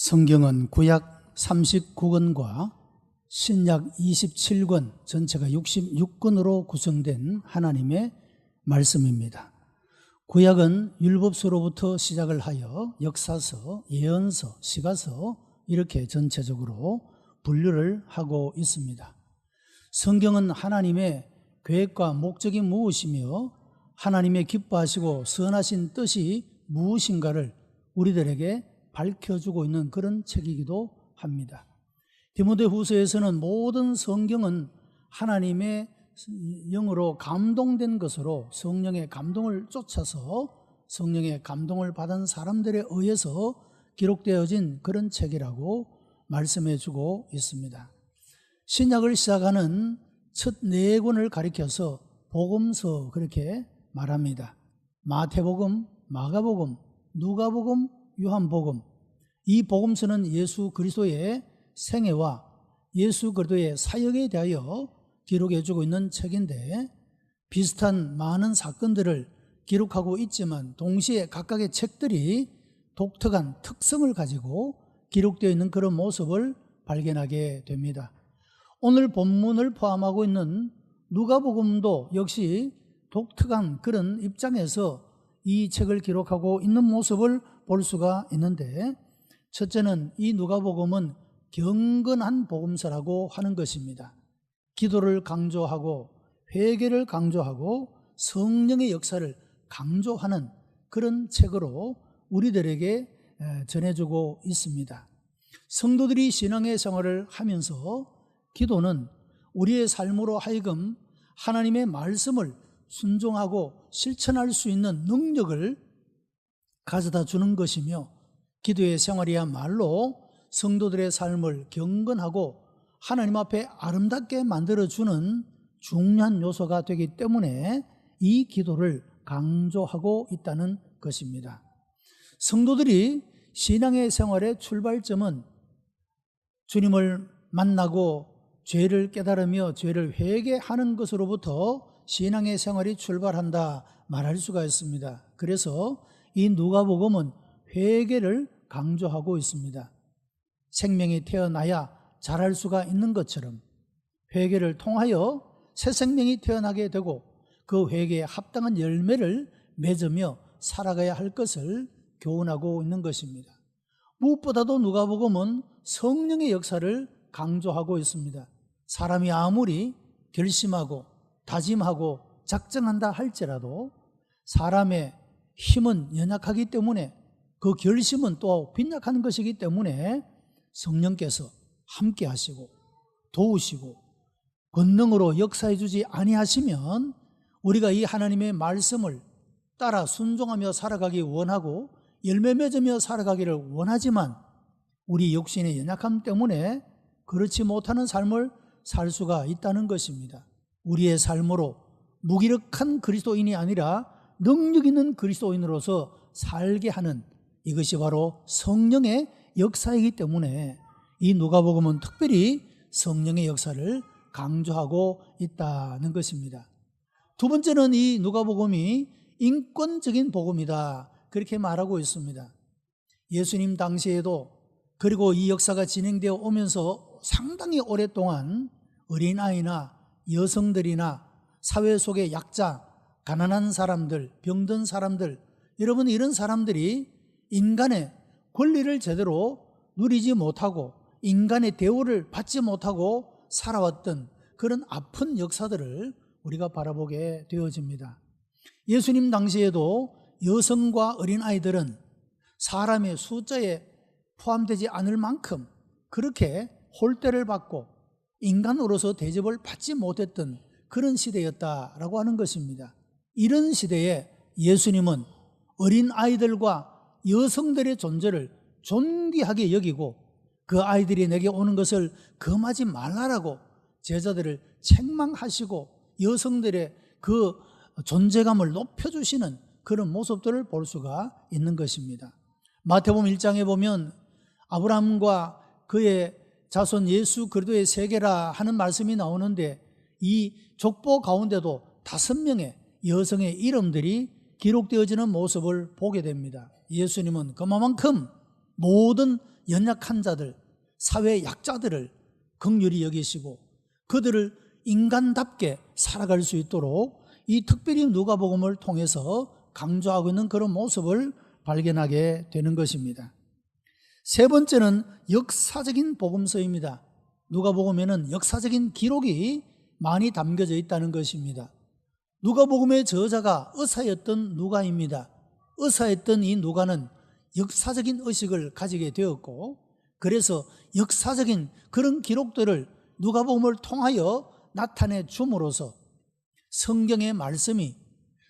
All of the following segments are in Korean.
성경은 구약 39권과 신약 27권 전체가 66권으로 구성된 하나님의 말씀입니다. 구약은 율법서로부터 시작을 하여 역사서, 예언서, 시가서 이렇게 전체적으로 분류를 하고 있습니다. 성경은 하나님의 계획과 목적이 무엇이며 하나님의 기뻐하시고 선하신 뜻이 무엇인가를 우리들에게 밝혀주고 있는 그런 책이기도 합니다. 디모데 후서에서는 모든 성경은 하나님의 영으로 감동된 것으로 성령의 감동을 쫓아서 성령의 감동을 받은 사람들에 의해서 기록되어진 그런 책이라고 말씀해 주고 있습니다. 신약을 시작하는 첫 네 권을 가리켜서 복음서 그렇게 말합니다. 마태복음, 마가복음, 누가복음, 요한복음. 이 복음서는 예수 그리스도의 생애와 예수 그리스도의 사역에 대하여 기록해 주고 있는 책인데 비슷한 많은 사건들을 기록하고 있지만 동시에 각각의 책들이 독특한 특성을 가지고 기록되어 있는 그런 모습을 발견하게 됩니다. 오늘 본문을 포함하고 있는 누가복음도 역시 독특한 그런 입장에서 이 책을 기록하고 있는 모습을 볼 수가 있는데 첫째는 이 누가복음은 경건한 복음서라고 하는 것입니다. 기도를 강조하고 회개를 강조하고 성령의 역사를 강조하는 그런 책으로 우리들에게 전해주고 있습니다. 성도들이 신앙의 생활을 하면서 기도는 우리의 삶으로 하여금 하나님의 말씀을 순종하고 실천할 수 있는 능력을 가져다 주는 것이며 기도의 생활이야말로 성도들의 삶을 경건하고 하나님 앞에 아름답게 만들어주는 중요한 요소가 되기 때문에 이 기도를 강조하고 있다는 것입니다. 성도들이 신앙의 생활의 출발점은 주님을 만나고 죄를 깨달으며 죄를 회개하는 것으로부터 신앙의 생활이 출발한다 말할 수가 있습니다. 그래서 이 누가복음은 회개를 강조하고 있습니다. 생명이 태어나야 잘할 수가 있는 것처럼 회개를 통하여 새 생명이 태어나게 되고 그 회개에 합당한 열매를 맺으며 살아가야 할 것을 교훈하고 있는 것입니다. 무엇보다도 누가복음은 성령의 역사를 강조하고 있습니다. 사람이 아무리 결심하고 다짐하고 작정한다 할지라도 사람의 힘은 연약하기 때문에 그 결심은 또 빈약한 것이기 때문에 성령께서 함께 하시고 도우시고 권능으로 역사해 주지 아니하시면 우리가 이 하나님의 말씀을 따라 순종하며 살아가기 원하고 열매 맺으며 살아가기를 원하지만 우리 육신의 연약함 때문에 그렇지 못하는 삶을 살 수가 있다는 것입니다. 우리의 삶으로 무기력한 그리스도인이 아니라 능력 있는 그리스도인으로서 살게 하는 이것이 바로 성령의 역사이기 때문에 이 누가복음은 특별히 성령의 역사를 강조하고 있다는 것입니다. 두 번째는 이 누가복음이 인권적인 복음이다. 그렇게 말하고 있습니다. 예수님 당시에도 그리고 이 역사가 진행되어 오면서 상당히 오랫동안 어린아이나 여성들이나 사회 속의 약자, 가난한 사람들, 병든 사람들, 여러분 이런 사람들이 인간의 권리를 제대로 누리지 못하고 인간의 대우를 받지 못하고 살아왔던 그런 아픈 역사들을 우리가 바라보게 되어집니다. 예수님 당시에도 여성과 어린아이들은 사람의 숫자에 포함되지 않을 만큼 그렇게 홀대를 받고 인간으로서 대접을 받지 못했던 그런 시대였다라고 하는 것입니다. 이런 시대에 예수님은 어린 아이들과 여성들의 존재를 존귀하게 여기고 그 아이들이 내게 오는 것을 금하지 말라라고 제자들을 책망하시고 여성들의 그 존재감을 높여주시는 그런 모습들을 볼 수가 있는 것입니다. 마태복음 1장에 보면 아브라함과 그의 자손 예수 그리스도의 세계라 하는 말씀이 나오는데 이 족보 가운데도 다섯 명의 여성의 이름들이 기록되어지는 모습을 보게 됩니다. 예수님은 그만큼 모든 연약한 자들, 사회 약자들을 극률히 여기시고 그들을 인간답게 살아갈 수 있도록 이 특별히 누가복음을 통해서 강조하고 있는 그런 모습을 발견하게 되는 것입니다. 세 번째는 역사적인 복음서입니다. 누가복음에는 역사적인 기록이 많이 담겨져 있다는 것입니다. 누가복음의 저자가 의사였던 누가입니다. 의사였던 이 누가는 역사적인 의식을 가지게 되었고 그래서 역사적인 그런 기록들을 누가복음을 통하여 나타내 줌으로써 성경의 말씀이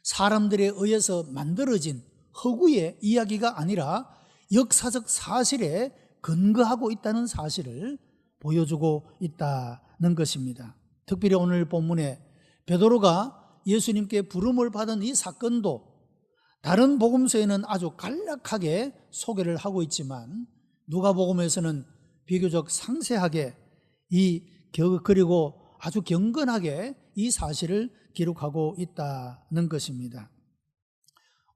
사람들에 의해서 만들어진 허구의 이야기가 아니라 역사적 사실에 근거하고 있다는 사실을 보여주고 있다는 것입니다. 특별히 오늘 본문에 베드로가 예수님께 부름을 받은 이 사건도 다른 복음서에는 아주 간략하게 소개를 하고 있지만 누가복음에서는 비교적 상세하게 이 그리고 아주 경건하게 이 사실을 기록하고 있다는 것입니다.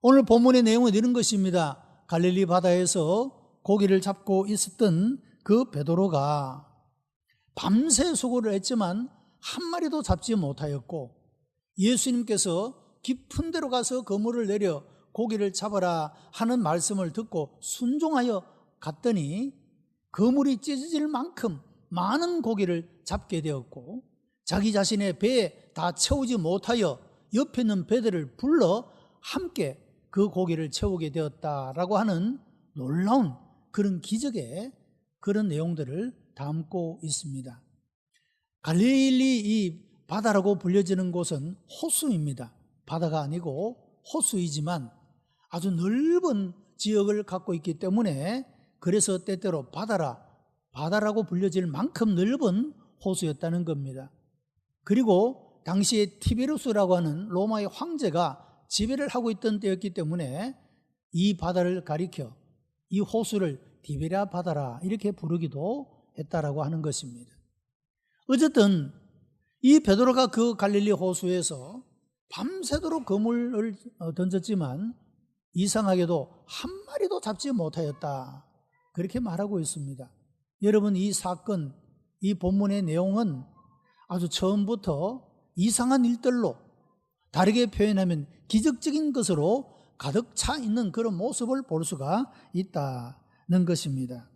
오늘 본문의 내용은 이런 것입니다. 갈릴리 바다에서 고기를 잡고 있었던 그 베드로가 밤새 수고를 했지만 한 마리도 잡지 못하였고 예수님께서 깊은 데로 가서 그물을 내려 고기를 잡아라 하는 말씀을 듣고 순종하여 갔더니 그물이 찢어질 만큼 많은 고기를 잡게 되었고 자기 자신의 배에 다 채우지 못하여 옆에 있는 배들을 불러 함께 그 고기를 채우게 되었다라고 하는 놀라운 그런 기적의 그런 내용들을 담고 있습니다. 갈릴리 이 바다라고 불려지는 곳은 호수입니다. 바다가 아니고 호수이지만 아주 넓은 지역을 갖고 있기 때문에 그래서 때때로 바다라, 바다라고 불려질 만큼 넓은 호수였다는 겁니다. 그리고 당시에 티베루스라고 하는 로마의 황제가 지배를 하고 있던 때였기 때문에 이 바다를 가리켜 이 호수를 디베리아 바다라 이렇게 부르기도 했다라고 하는 것입니다. 어쨌든 이 베드로가 그 갈릴리 호수에서 밤새도록 그물을 던졌지만 이상하게도 한 마리도 잡지 못하였다. 그렇게 말하고 있습니다. 여러분, 이 사건, 이 본문의 내용은 아주 처음부터 이상한 일들로 다르게 표현하면 기적적인 것으로 가득 차 있는 그런 모습을 볼 수가 있다는 것입니다.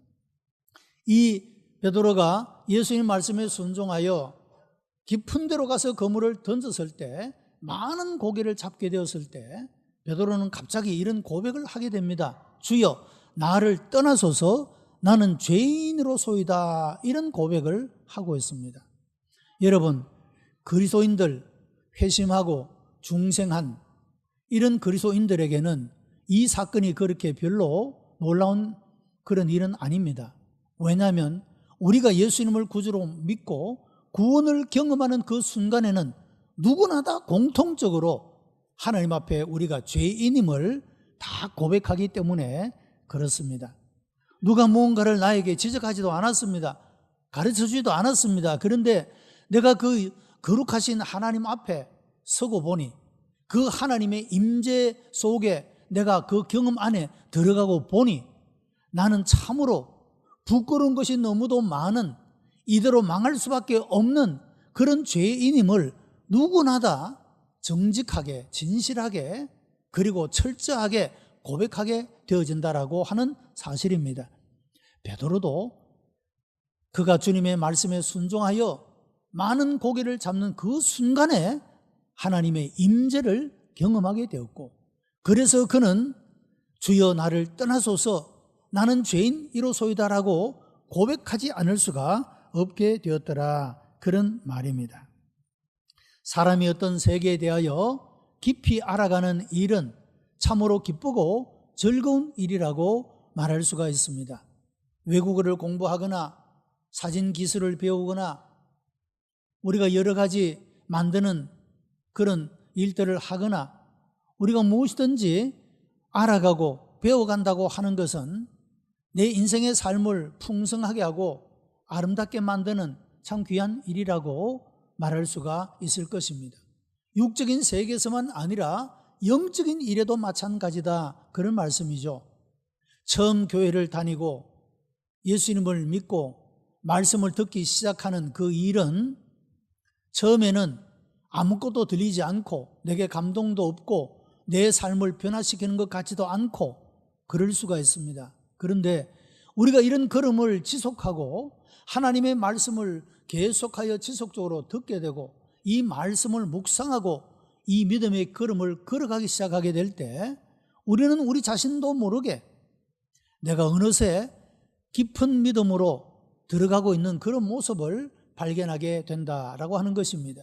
이 베드로가 예수님 말씀에 순종하여 깊은 데로 가서 그물을 던졌을 때 많은 고기를 잡게 되었을 때 베드로는 갑자기 이런 고백을 하게 됩니다. 주여, 나를 떠나소서 나는 죄인으로 소이다. 이런 고백을 하고 있습니다. 여러분, 그리스도인들 회심하고 중생한 이런 그리스도인들에게는 이 사건이 그렇게 별로 놀라운 그런 일은 아닙니다. 왜냐하면 우리가 예수님을 구주로 믿고 구원을 경험하는 그 순간에는 누구나 다 공통적으로 하나님 앞에 우리가 죄인임을 다 고백하기 때문에 그렇습니다. 누가 무언가를 나에게 지적하지도 않았습니다. 가르쳐 주지도 않았습니다. 그런데 내가 그 거룩하신 하나님 앞에 서고 보니 그 하나님의 임재 속에 내가 그 경험 안에 들어가고 보니 나는 참으로 부끄러운 것이 너무도 많은 이대로 망할 수밖에 없는 그런 죄인임을 누구나 다 정직하게, 진실하게, 그리고 철저하게 고백하게 되어진다라고 하는 사실입니다. 베드로도 그가 주님의 말씀에 순종하여 많은 고기를 잡는 그 순간에 하나님의 임재를 경험하게 되었고 그래서 그는 주여 나를 떠나소서 나는 죄인이로소이다라고 고백하지 않을 수가 없게 되었더라 그런 말입니다. 사람이 어떤 세계에 대하여 깊이 알아가는 일은 참으로 기쁘고 즐거운 일이라고 말할 수가 있습니다. 외국어를 공부하거나 사진 기술을 배우거나 우리가 여러 가지 만드는 그런 일들을 하거나 우리가 무엇이든지 알아가고 배워간다고 하는 것은 내 인생의 삶을 풍성하게 하고 아름답게 만드는 참 귀한 일이라고 말할 수가 있을 것입니다. 육적인 세계에서만 아니라 영적인 일에도 마찬가지다. 그런 말씀이죠. 처음 교회를 다니고 예수님을 믿고 말씀을 듣기 시작하는 그 일은 처음에는 아무것도 들리지 않고 내게 감동도 없고 내 삶을 변화시키는 것 같지도 않고 그럴 수가 있습니다. 그런데 우리가 이런 걸음을 지속하고 하나님의 말씀을 계속하여 지속적으로 듣게 되고 이 말씀을 묵상하고 이 믿음의 걸음을 걸어가기 시작하게 될 때 우리는 우리 자신도 모르게 내가 어느새 깊은 믿음으로 들어가고 있는 그런 모습을 발견하게 된다라고 하는 것입니다.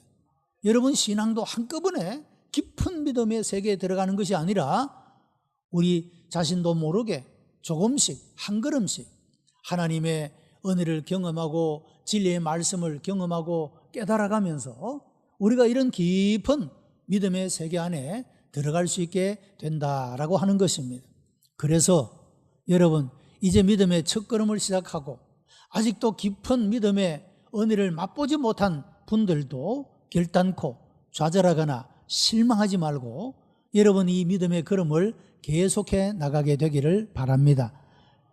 여러분 신앙도 한꺼번에 깊은 믿음의 세계에 들어가는 것이 아니라 우리 자신도 모르게 조금씩 한 걸음씩 하나님의 은혜를 경험하고 진리의 말씀을 경험하고 깨달아가면서 우리가 이런 깊은 믿음의 세계 안에 들어갈 수 있게 된다라고 하는 것입니다. 그래서 여러분 이제 믿음의 첫걸음을 시작하고 아직도 깊은 믿음의 은혜를 맛보지 못한 분들도 결단코 좌절하거나 실망하지 말고 여러분 이 믿음의 걸음을 계속해 나가게 되기를 바랍니다.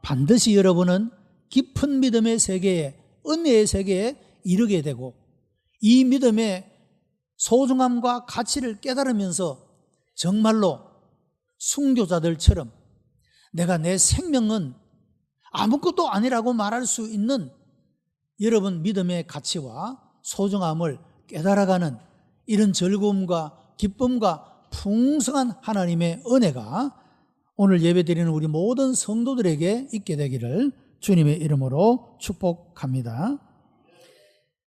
반드시 여러분은 깊은 믿음의 세계에 은혜의 세계에 이르게 되고 이 믿음의 소중함과 가치를 깨달으면서 정말로 순교자들처럼 내가 내 생명은 아무것도 아니라고 말할 수 있는 여러분 믿음의 가치와 소중함을 깨달아가는 이런 즐거움과 기쁨과 풍성한 하나님의 은혜가 오늘 예배드리는 우리 모든 성도들에게 있게 되기를 주님의 이름으로 축복합니다.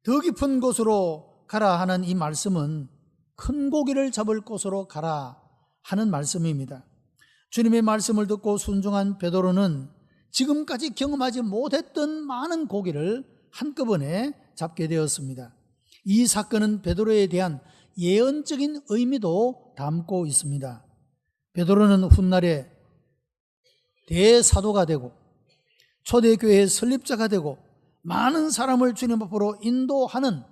더 깊은 곳으로 가라 하는 이 말씀은 큰 고기를 잡을 곳으로 가라 하는 말씀입니다. 주님의 말씀을 듣고 순종한 베드로는 지금까지 경험하지 못했던 많은 고기를 한꺼번에 잡게 되었습니다. 이 사건은 베드로에 대한 예언적인 의미도 담고 있습니다. 베드로는 훗날에 대사도가 되고 초대교회의 설립자가 되고 많은 사람을 주님 앞으로 인도하는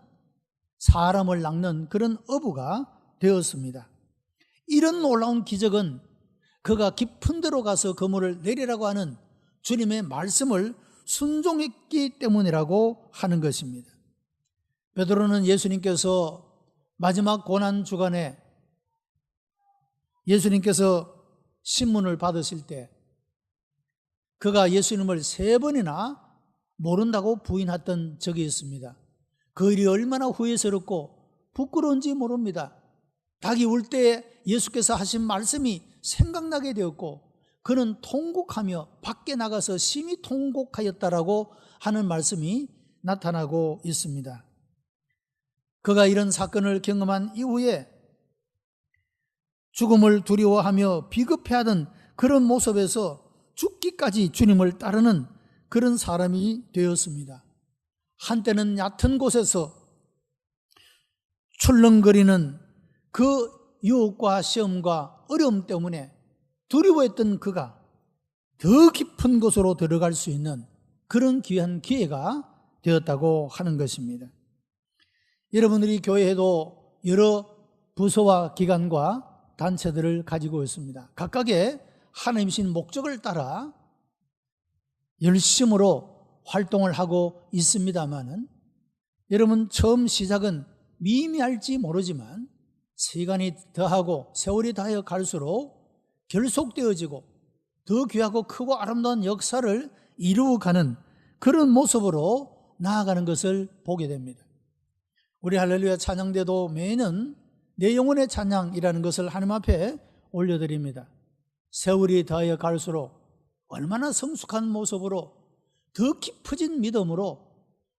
사람을 낚는 그런 어부가 되었습니다. 이런 놀라운 기적은 그가 깊은 데로 가서 그물을 내리라고 하는 주님의 말씀을 순종했기 때문이라고 하는 것입니다. 베드로는 예수님께서 마지막 고난 주간에 예수님께서 신문을 받으실 때 그가 예수님을 세 번이나 모른다고 부인했던 적이 있습니다. 그 일이 얼마나 후회스럽고 부끄러운지 모릅니다. 닭이 울 때 예수께서 하신 말씀이 생각나게 되었고 그는 통곡하며 밖에 나가서 심히 통곡하였다라고 하는 말씀이 나타나고 있습니다. 그가 이런 사건을 경험한 이후에 죽음을 두려워하며 비급해하던 그런 모습에서 죽기까지 주님을 따르는 그런 사람이 되었습니다. 한때는 얕은 곳에서 출렁거리는 그 유혹과 시험과 어려움 때문에 두려워했던 그가 더 깊은 곳으로 들어갈 수 있는 그런 귀한 기회가 되었다고 하는 것입니다. 여러분들이 교회에도 여러 부서와 기관과 단체들을 가지고 있습니다. 각각의 하나님신 목적을 따라 열심으로 활동을 하고 있습니다만은 여러분 처음 시작은 미미할지 모르지만 시간이 더하고 세월이 더하여 갈수록 결속되어지고 더 귀하고 크고 아름다운 역사를 이루어가는 그런 모습으로 나아가는 것을 보게 됩니다. 우리 할렐루야 찬양대도 매년 내 영혼의 찬양이라는 것을 하나님 앞에 올려드립니다. 세월이 더하여 갈수록 얼마나 성숙한 모습으로 더 깊어진 믿음으로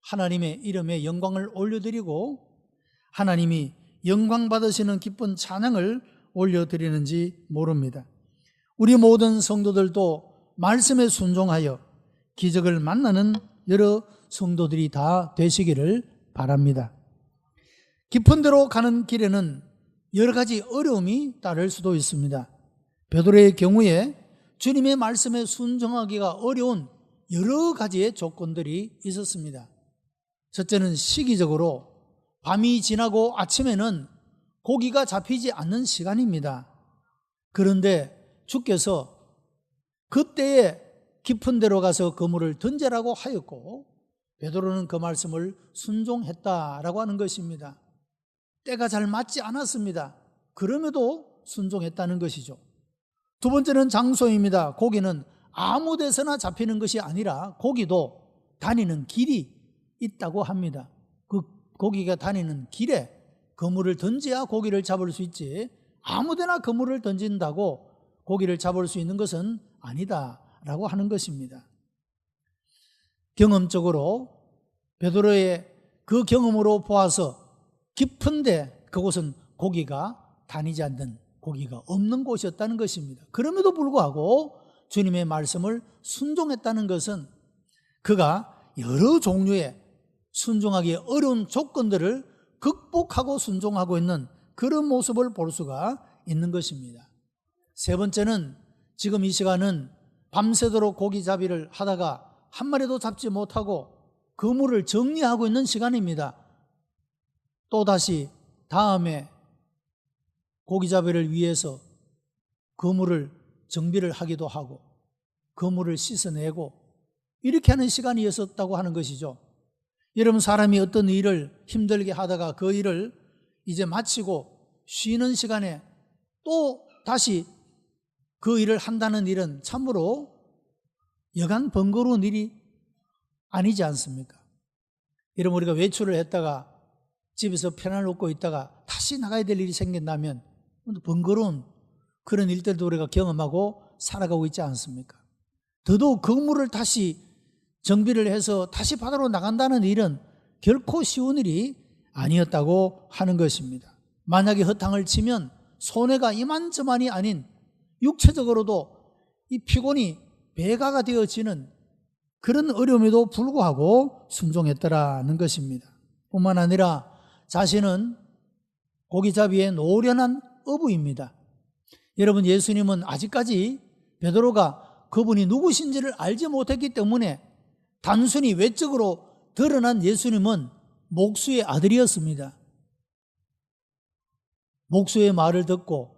하나님의 이름에 영광을 올려드리고 하나님이 영광 받으시는 기쁜 찬양을 올려드리는지 모릅니다. 우리 모든 성도들도 말씀에 순종하여 기적을 만나는 여러 성도들이 다 되시기를 바랍니다. 깊은 데로 가는 길에는 여러 가지 어려움이 따를 수도 있습니다. 베드로의 경우에 주님의 말씀에 순종하기가 어려운 여러 가지의 조건들이 있었습니다. 첫째는 시기적으로 밤이 지나고 아침에는 고기가 잡히지 않는 시간입니다. 그런데 주께서 그때에 깊은 데로 가서 그물을 던지라고 하였고 베드로는 그 말씀을 순종했다라고 하는 것입니다. 때가 잘 맞지 않았습니다. 그럼에도 순종했다는 것이죠. 두 번째는 장소입니다. 고기는 아무 데서나 잡히는 것이 아니라 고기도 다니는 길이 있다고 합니다. 그 고기가 다니는 길에 그물을 던져야 고기를 잡을 수 있지 아무 데나 그물을 던진다고 고기를 잡을 수 있는 것은 아니다라고 하는 것입니다. 경험적으로 베드로의 그 경험으로 보아서 깊은데 그곳은 고기가 다니지 않는 고기가 없는 곳이었다는 것입니다. 그럼에도 불구하고 주님의 말씀을 순종했다는 것은 그가 여러 종류의 순종하기 어려운 조건들을 극복하고 순종하고 있는 그런 모습을 볼 수가 있는 것입니다. 세 번째는 지금 이 시간은 밤새도록 고기잡이를 하다가 한 마리도 잡지 못하고 그물을 정리하고 있는 시간입니다. 또다시 다음에 고기잡이를 위해서 그물을 정비를 하기도 하고 그물을 씻어내고 이렇게 하는 시간이었었다고 하는 것이죠. 여러분 사람이 어떤 일을 힘들게 하다가 그 일을 이제 마치고 쉬는 시간에 또 다시 그 일을 한다는 일은 참으로 여간 번거로운 일이 아니지 않습니까? 여러분 우리가 외출을 했다가 집에서 편안을 놓고 있다가 다시 나가야 될 일이 생긴다면 번거로운 그런 일들도 우리가 경험하고 살아가고 있지 않습니까? 더더욱 건물을 다시 정비를 해서 다시 바다로 나간다는 일은 결코 쉬운 일이 아니었다고 하는 것입니다. 만약에 허탕을 치면 손해가 이만저만이 아닌 육체적으로도 이 피곤이 배가가 되어지는 그런 어려움에도 불구하고 순종했더라는 것입니다. 뿐만 아니라 자신은 고기잡이의 노련한 어부입니다. 여러분 예수님은 아직까지 베드로가 그분이 누구신지를 알지 못했기 때문에 단순히 외적으로 드러난 예수님은 목수의 아들이었습니다. 목수의 말을 듣고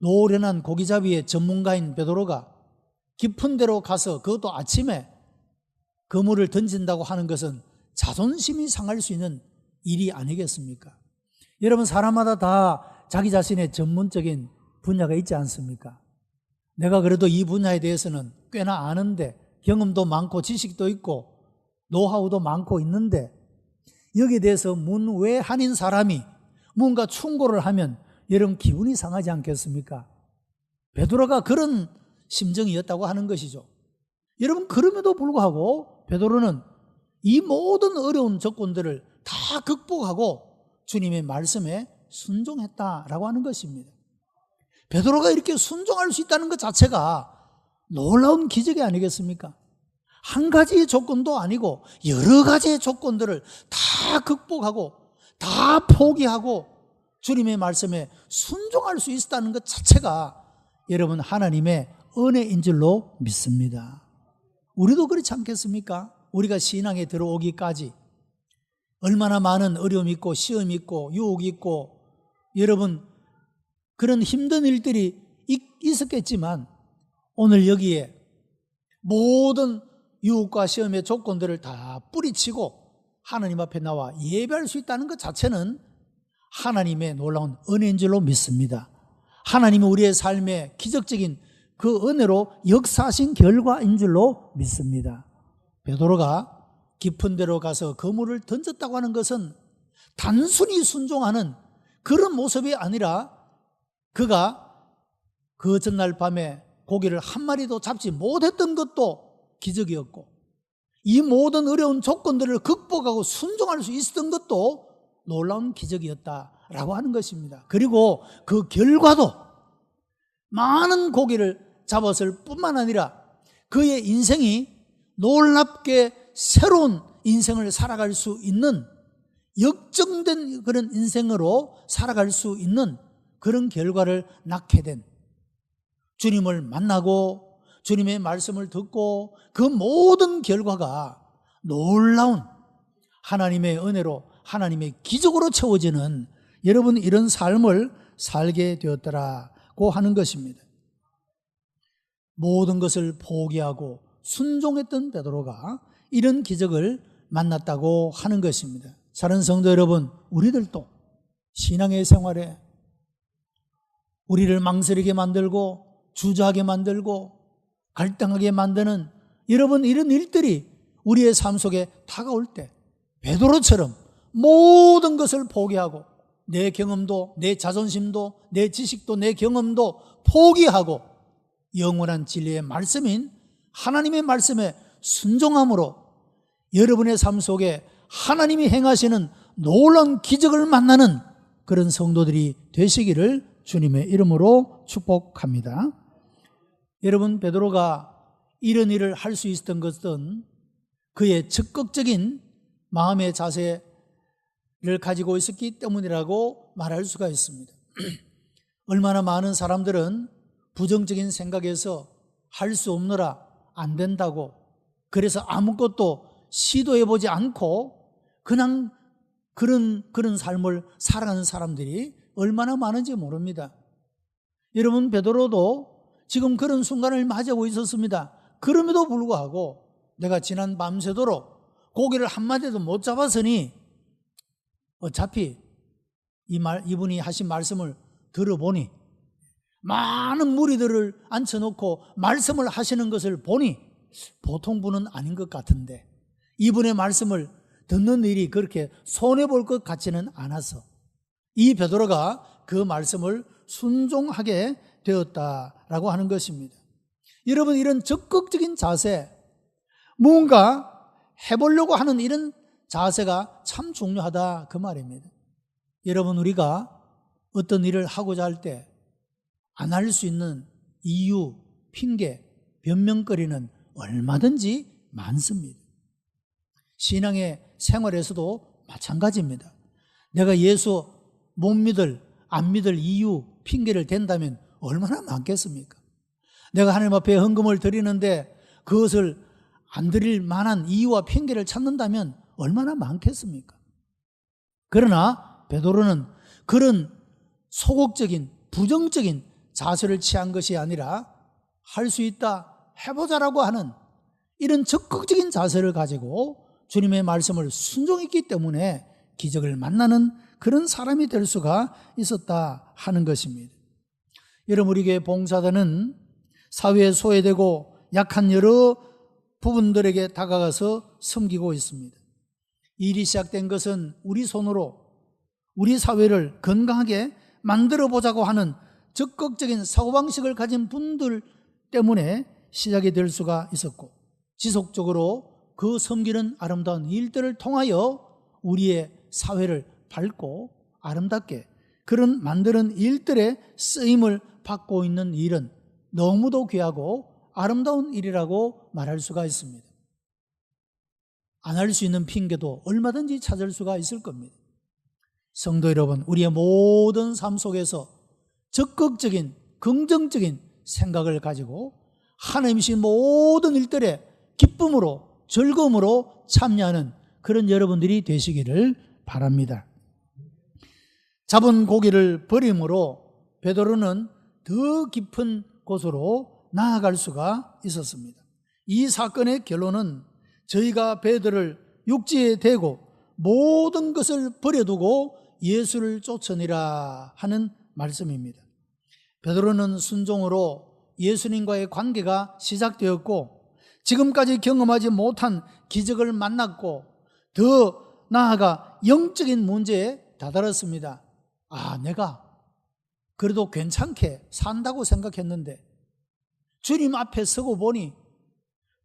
노련한 고기잡이의 전문가인 베드로가 깊은 데로 가서 그것도 아침에 그물을 던진다고 하는 것은 자존심이 상할 수 있는 일이 아니겠습니까? 여러분 사람마다 다 자기 자신의 전문적인 분야가 있지 않습니까? 내가 그래도 이 분야에 대해서는 꽤나 아는데 경험도 많고 지식도 있고 노하우도 많고 있는데 여기에 대해서 문외한인 사람이 뭔가 충고를 하면 여러분 기분이 상하지 않겠습니까? 베드로가 그런 심정이었다고 하는 것이죠. 여러분 그럼에도 불구하고 베드로는 이 모든 어려운 조건들을 다 극복하고 주님의 말씀에 순종했다라고 하는 것입니다. 베드로가 이렇게 순종할 수 있다는 것 자체가 놀라운 기적이 아니겠습니까? 한 가지의 조건도 아니고 여러 가지의 조건들을 다 극복하고 다 포기하고 주님의 말씀에 순종할 수 있었다는 것 자체가 여러분 하나님의 은혜인 줄로 믿습니다. 우리도 그렇지 않겠습니까? 우리가 신앙에 들어오기까지 얼마나 많은 어려움 있고 시험 있고 유혹 있고 여러분 그런 힘든 일들이 있었겠지만 오늘 여기에 모든 유혹과 시험의 조건들을 다 뿌리치고 하나님 앞에 나와 예배할 수 있다는 것 자체는 하나님의 놀라운 은혜인 줄로 믿습니다. 하나님이 우리의 삶에 기적적인 그 은혜로 역사하신 결과인 줄로 믿습니다. 베드로가 깊은 데로 가서 그물을 던졌다고 하는 것은 단순히 순종하는 그런 모습이 아니라 그가 그 전날 밤에 고기를 한 마리도 잡지 못했던 것도 기적이었고 이 모든 어려운 조건들을 극복하고 순종할 수 있었던 것도 놀라운 기적이었다라고 하는 것입니다. 그리고 그 결과도 많은 고기를 잡았을 뿐만 아니라 그의 인생이 놀랍게 새로운 인생을 살아갈 수 있는 역정된 그런 인생으로 살아갈 수 있는 그런 결과를 낳게 된 주님을 만나고 주님의 말씀을 듣고 그 모든 결과가 놀라운 하나님의 은혜로 하나님의 기적으로 채워지는 여러분 이런 삶을 살게 되었더라고 하는 것입니다. 모든 것을 포기하고 순종했던 베드로가 이런 기적을 만났다고 하는 것입니다. 사는 성도 여러분, 우리들도 신앙의 생활에 우리를 망설이게 만들고 주저하게 만들고 갈등하게 만드는 여러분 이런 일들이 우리의 삶 속에 다가올 때 베드로처럼 모든 것을 포기하고 내 경험도 내 자존심도 내 지식도 내 경험도 포기하고 영원한 진리의 말씀인 하나님의 말씀에 순종함으로 여러분의 삶 속에 하나님이 행하시는 놀라운 기적을 만나는 그런 성도들이 되시기를 주님의 이름으로 축복합니다. 여러분 베드로가 이런 일을 할 수 있었던 것은 그의 적극적인 마음의 자세를 가지고 있었기 때문이라고 말할 수가 있습니다. 얼마나 많은 사람들은 부정적인 생각에서 할 수 없느라 안 된다고 그래서 아무것도 시도해 보지 않고 그냥 그런 그런 삶을 살아가는 사람들이 얼마나 많은지 모릅니다. 여러분 베드로도 지금 그런 순간을 맞이하고 있었습니다. 그럼에도 불구하고 내가 지난 밤새도록 고기를 한 마디도 못 잡았으니 어차피 이 말, 이분이 하신 말씀을 들어보니 많은 무리들을 앉혀놓고 말씀을 하시는 것을 보니 보통 분은 아닌 것 같은데 이분의 말씀을 듣는 일이 그렇게 손해볼 것 같지는 않아서 이 베드로가 그 말씀을 순종하게 되었다라고 하는 것입니다. 여러분 이런 적극적인 자세, 무언가 해보려고 하는 이런 자세가 참 중요하다 그 말입니다. 여러분 우리가 어떤 일을 하고자 할 때 안 할 수 있는 이유, 핑계, 변명거리는 얼마든지 많습니다. 신앙의 생활에서도 마찬가지입니다. 내가 예수 못 믿을, 안 믿을 이유, 핑계를 댄다면 얼마나 많겠습니까? 내가 하나님 앞에 헌금을 드리는데 그것을 안 드릴 만한 이유와 핑계를 찾는다면 얼마나 많겠습니까? 그러나 베드로는 그런 소극적인 부정적인 자세를 취한 것이 아니라 할 수 있다 해보자라고 하는 이런 적극적인 자세를 가지고 주님의 말씀을 순종했기 때문에 기적을 만나는 그런 사람이 될 수가 있었다 하는 것입니다. 여러분 우리 교회 봉사단은 사회에 소외되고 약한 여러 부분들에게 다가가서 섬기고 있습니다. 일이 시작된 것은 우리 손으로 우리 사회를 건강하게 만들어 보자고 하는 적극적인 사고방식을 가진 분들 때문에 시작이 될 수가 있었고 지속적으로 그 섬기는 아름다운 일들을 통하여 우리의 사회를 밝고 아름답게 그런 만드는 일들의 쓰임을 받고 있는 일은 너무도 귀하고 아름다운 일이라고 말할 수가 있습니다. 안 할 수 있는 핑계도 얼마든지 찾을 수가 있을 겁니다. 성도 여러분, 우리의 모든 삶 속에서 적극적인, 긍정적인 생각을 가지고 하나님이신 모든 일들에 기쁨으로, 즐거움으로 참여하는 그런 여러분들이 되시기를 바랍니다. 잡은 고기를 버림으로 베드로는 더 깊은 곳으로 나아갈 수가 있었습니다. 이 사건의 결론은 저희가 베드를 육지에 대고 모든 것을 버려두고 예수를 쫓으니라 하는 말씀입니다. 베드로는 순종으로 예수님과의 관계가 시작되었고 지금까지 경험하지 못한 기적을 만났고 더 나아가 영적인 문제에 다다랐습니다. 아, 내가 그래도 괜찮게 산다고 생각했는데 주님 앞에 서고 보니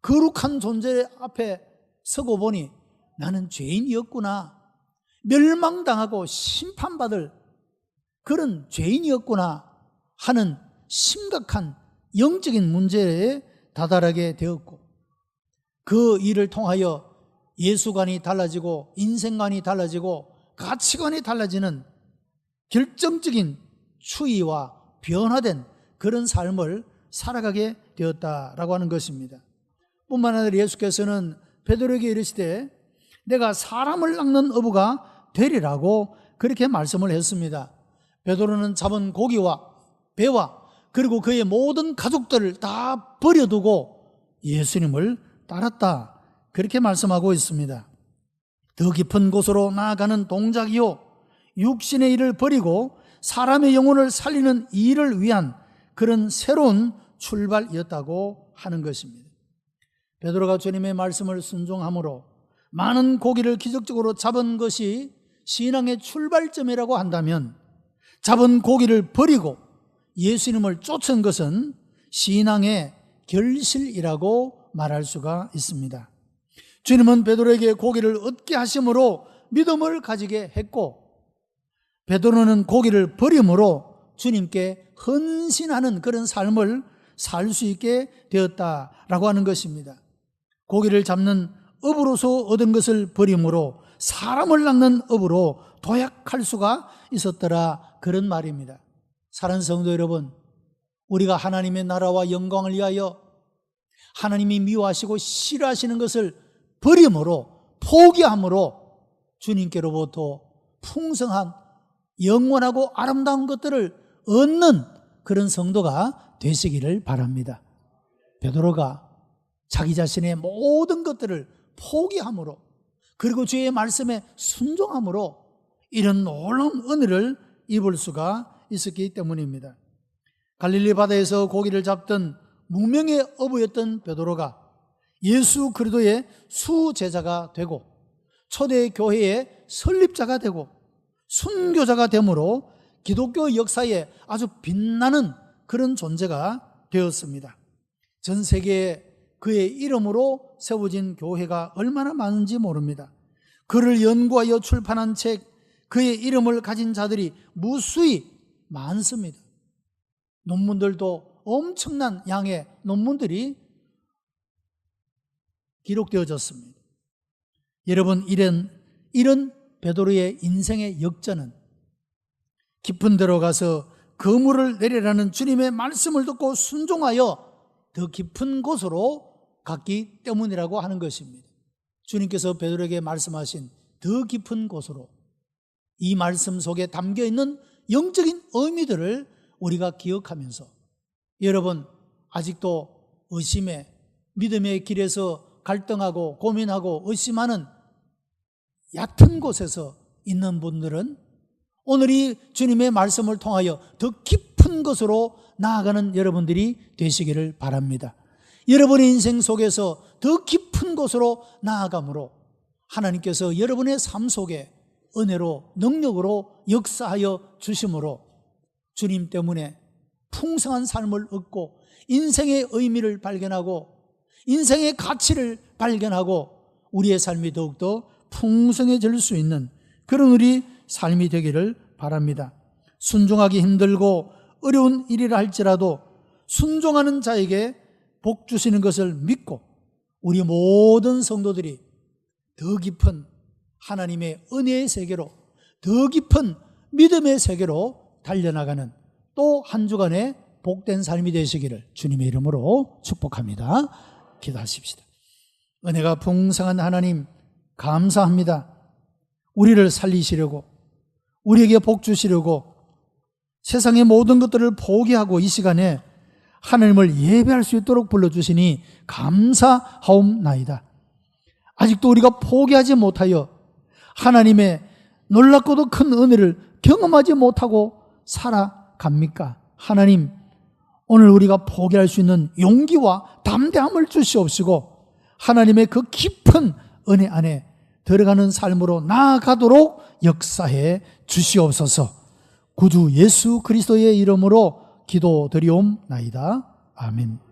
거룩한 존재 앞에 서고 보니 나는 죄인이었구나. 멸망당하고 심판받을 그런 죄인이었구나 하는 심각한 영적인 문제에 다다르게 되었고 그 일을 통하여 예수관이 달라지고 인생관이 달라지고 가치관이 달라지는 결정적인 추이와 변화된 그런 삶을 살아가게 되었다라고 하는 것입니다. 뿐만 아니라 예수께서는 베드로에게 이르시되 내가 사람을 낚는 어부가 되리라고 그렇게 말씀을 했습니다. 베드로는 잡은 고기와 배와 그리고 그의 모든 가족들을 다 버려두고 예수님을 따랐다. 그렇게 말씀하고 있습니다. 더 깊은 곳으로 나아가는 동작이요. 육신의 일을 버리고 사람의 영혼을 살리는 일을 위한 그런 새로운 출발이었다고 하는 것입니다. 베드로가 주님의 말씀을 순종함으로 많은 고기를 기적적으로 잡은 것이 신앙의 출발점이라고 한다면 잡은 고기를 버리고 예수님을 쫓은 것은 신앙의 결실이라고 말할 수가 있습니다. 주님은 베드로에게 고기를 얻게 하심으로 믿음을 가지게 했고 베드로는 고기를 버림으로 주님께 헌신하는 그런 삶을 살 수 있게 되었다라고 하는 것입니다. 고기를 잡는 업으로서 얻은 것을 버림으로 사람을 낚는 업으로 도약할 수가 있었더라 그런 말입니다. 사랑하는 성도 여러분, 우리가 하나님의 나라와 영광을 위하여 하나님이 미워하시고 싫어하시는 것을 버림으로 포기함으로 주님께로부터 풍성한 영원하고 아름다운 것들을 얻는 그런 성도가 되시기를 바랍니다. 베드로가 자기 자신의 모든 것들을 포기함으로 그리고 주의 말씀에 순종함으로 이런 놀라운 은혜를 입을 수가 있었기 때문입니다. 갈릴리 바다에서 고기를 잡던 무명의 어부였던 베드로가 예수 그리스도의 수제자가 되고 초대 교회의 설립자가 되고 순교자가 되므로 기독교 역사에 아주 빛나는 그런 존재가 되었습니다. 전 세계에 그의 이름으로 세워진 교회가 얼마나 많은지 모릅니다. 그를 연구하여 출판한 책, 그의 이름을 가진 자들이 무수히 많습니다. 논문들도 엄청난 양의 논문들이 기록되어졌습니다. 여러분, 이런, 이런 베드로의 인생의 역전은 깊은 데로 가서 그물을 내리라는 주님의 말씀을 듣고 순종하여 더 깊은 곳으로 갔기 때문이라고 하는 것입니다. 주님께서 베드로에게 말씀하신 더 깊은 곳으로 이 말씀 속에 담겨 있는 영적인 의미들을 우리가 기억하면서 여러분 아직도 의심의 믿음의 길에서 갈등하고 고민하고 의심하는 얕은 곳에서 있는 분들은 오늘 이 주님의 말씀을 통하여 더 깊은 것으로 나아가는 여러분들이 되시기를 바랍니다. 여러분의 인생 속에서 더 깊은 곳으로 나아감으로 하나님께서 여러분의 삶 속에 은혜로 능력으로 역사하여 주심으로 주님 때문에 풍성한 삶을 얻고 인생의 의미를 발견하고 인생의 가치를 발견하고 우리의 삶이 더욱더 풍성해질 수 있는 그런 우리 삶이 되기를 바랍니다. 순종하기 힘들고 어려운 일이라 할지라도 순종하는 자에게 복 주시는 것을 믿고 우리 모든 성도들이 더 깊은 하나님의 은혜의 세계로 더 깊은 믿음의 세계로 달려나가는 또 한 주간의 복된 삶이 되시기를 주님의 이름으로 축복합니다. 기도하십시다. 은혜가 풍성한 하나님 감사합니다. 우리를 살리시려고 우리에게 복 주시려고 세상의 모든 것들을 포기하고 이 시간에 하나님을 예배할 수 있도록 불러주시니 감사하옵나이다. 아직도 우리가 포기하지 못하여 하나님의 놀랍고도 큰 은혜를 경험하지 못하고 살아 갑니까? 하나님, 오늘 우리가 포기할 수 있는 용기와 담대함을 주시옵시고 하나님의 그 깊은 은혜 안에 들어가는 삶으로 나아가도록 역사해 주시옵소서. 구주 예수 그리스도의 이름으로 기도드리옵나이다. 아멘.